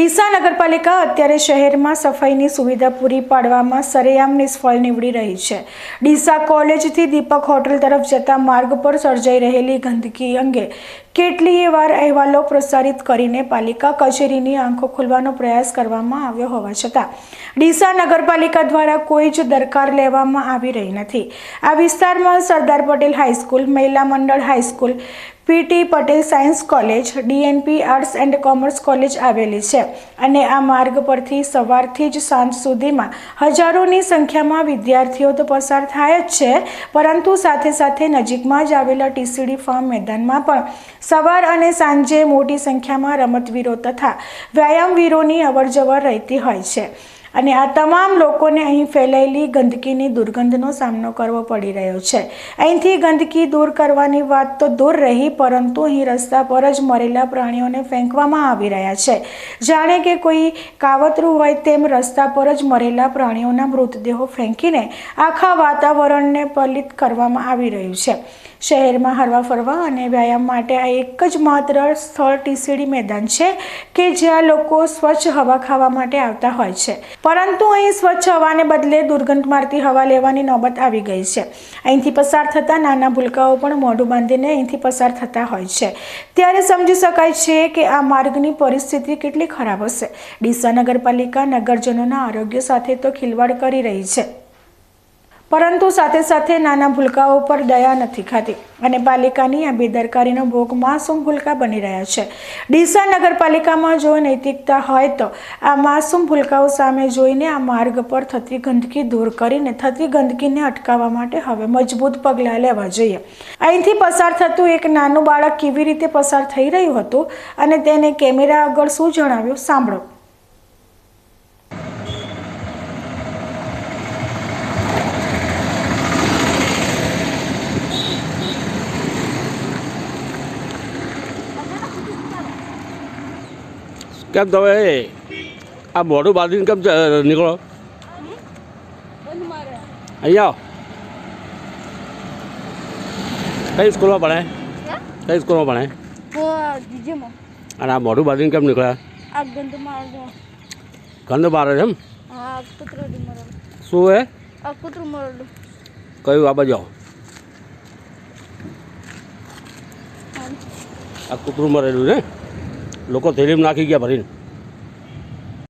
ડીસા નગરપાલિકા અત્યારે શહેરમાં સફાઈની સુવિધા પૂરી પાડવામાં સરેઆમ નિષ્ફળ નીવડી રહી છે. ડીસા કોલેજથી દીપક હોટલ તરફ જતા માર્ગ પર સર્જાઈ રહેલી ગંદકી અંગે કેટલીય વાર અહેવાલો પ્રસારિત કરીને પાલિકા કચેરીની આંખો ખોલવાનો પ્રયાસ કરવામાં આવ્યો હોવા છતાં, ડીસા નગરપાલિકા દ્વારા કોઈ જ દરકાર લેવામાં આવી રહી નથી. આ વિસ્તારમાં સરદાર Patel high school, Mahila Mandal high school PT Patel science college DNP arts and commerce college આવેલી છે અને આ માર્ગ પરથી સવારથી જ સાંજ સુધીમાં હજારોની સંખ્યામાં વિદ્યાર્થીઓ તો પસાર થાય જ છે, પરંતુ સાથે સાથે નજીકમાં જ આવેલા ટીસીડી ફાર્મ મેદાનમાં પણ સવાર અને સાંજે મોટી સંખ્યામાં રમતવીરો તથા વ્યાયામવીરોની અવરજવર રહેતી હોય છે. અને આ તમામ લોકોને અહીં ફેલાયેલી ગંદકીની દુર્ગંધનો સામનો કરવો પડી રહ્યો છે. અહીંથી ગંદકી દૂર કરવાની વાત તો દૂર રહી, પરંતુ અહીં રસ્તા પર જ મરેલા પ્રાણીઓને ફેંકવામાં આવી રહ્યા છે. જાણે કે કોઈ કાવતરું હોય તેમ રસ્તા પર જ મરેલા પ્રાણીઓના મૃતદેહો ફેંકીને આખા વાતાવરણને પલિત કરવામાં આવી રહ્યું છે. શહેરમાં હરવા ફરવા અને વ્યાયામ માટે આ એક જ માત્ર સ્થળ ટીસીડી મેદાન છે કે જ્યાં લોકો સ્વચ્છ હવા ખાવા માટે આવતા હોય છે. પરંતુ અહીં સ્વચ્છ હવાને બદલે દુર્ગંધ મારતી હવા લેવાની નોબત આવી ગઈ છે. અહીંથી પસાર થતા નાના ભૂલકાઓ પણ મોઢું બાંધીને અહીંથી પસાર થતા હોય છે. ત્યારે સમજી શકાય છે કે આ માર્ગની પરિસ્થિતિ કેટલી ખરાબ હશે. ડીસા નગરપાલિકા નગરજનોના આરોગ્ય સાથે તો ખિલવાડ કરી રહી છે. પરંતુ સાથે સાથે નાના ભૂલકાઓ પર દયા નથી ખાતી અને પાલિકાની આ બેદરકારીનો ભોગ માસૂમ ભૂલકા બની રહ્યા છે. ડીસા નગરપાલિકામાં જો નૈતિકતા હોય તો આ માસૂમ ભૂલકાઓ સામે જોઈને આ માર્ગ પર થતી ગંદકી દૂર કરીને થતી ગંદકીને અટકાવવા માટે હવે મજબૂત પગલાં લેવા જોઈએ. અહીંથી પસાર થતું એક નાનું બાળક કેવી રીતે પસાર થઈ રહ્યું હતું અને તેને કેમેરા આગળ શું જણાવ્યું, સાંભળો. કેમ તમે આ મોઢું બાંધીને કેમ નીકળો? અહીંયા આવો. કઈ સ્કૂલમાં ભણે? કઈ સ્કૂલમાં ભણે? અને આ મોઢું બાંધીને કેમ નીકળ્યા? ગંધ મારે છે એમ? શું હે કયું? આ બાજુ આ કૂતરું મરેલું છે? લોકો તેલીમ નાખી ગયા ભરીને.